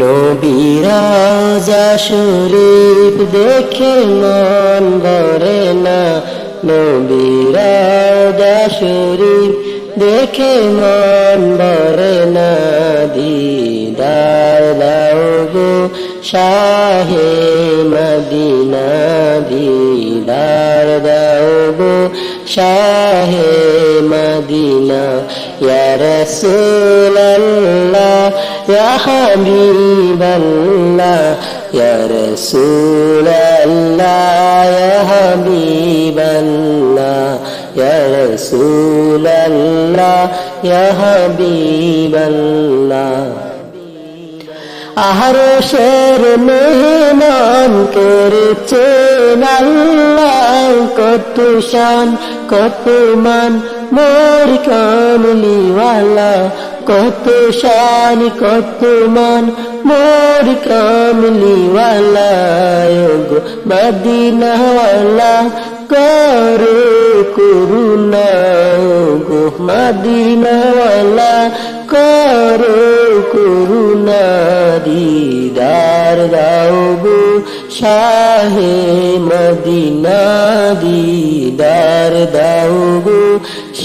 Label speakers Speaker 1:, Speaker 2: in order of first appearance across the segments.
Speaker 1: নবীরাজা শরীফ দেখে মন ভরে না। নবীরাজা শরীফ দেখে মন ভরে না। দিদার দাও গো শাহে মদিনা, দিদার দাও গো শাহে মদিনা। ইয়া রাসূলাল্লাহ ইয়া হাবিবাল্লাহ ইয়া রাসূলাল্লাহ ইয়া হাবিবাল্লাহ ইয়া রাসূলাল্লাহ ইয়া হাবিবাল্লাহ আহার শের মেহমান করেছেন আল্লাহ, কত শান, কত মান, মোর কামলিওয়ালা। কত শান, কত মান, মোর কামলিওয়ালা গো, মদিনাওয়ালা করে করুণা, গো, মদিনাওয়ালা করে করুণা, দিদার দাও গো, শাহে মদিনা, দিদার দাও গো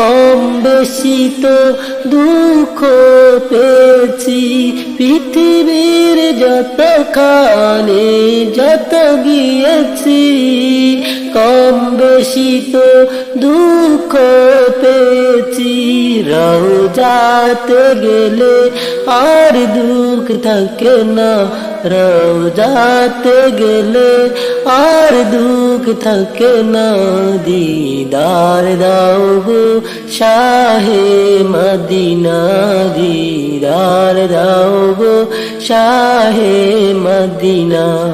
Speaker 1: কম বেশি তো দুঃখ পেয়েছি। পৃথিবীর যত খানি যত গিয়েছি, কম বেশি তো দুঃখ পেয়েছি। রোজাতে গেলে আর দুঃখ থাকে না। রোজাতে গেলে আর দুঃখ থাকে না। দিদার দাও গো শাহে মদিনা। দিদার দাও গো শাহে মদিনা।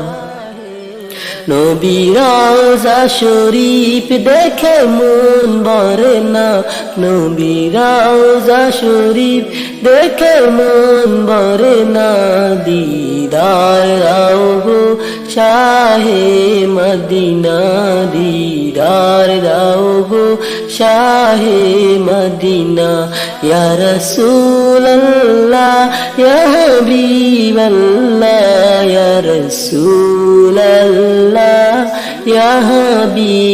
Speaker 1: নবীরাজা শরীফ দেখে মন ভরে না। নবীরাজা শরীফ দেখে মন ভরে না। দিদার গো, শাহে মদিনা দিদার গো, শাহে মদিনা। ইয়া রাসূলুল্লাহ, ইয়া হাবিবাল্লাহ, ইয়া রাসূলুল্লাহ, ইয়া হাবিবাল্লাহ।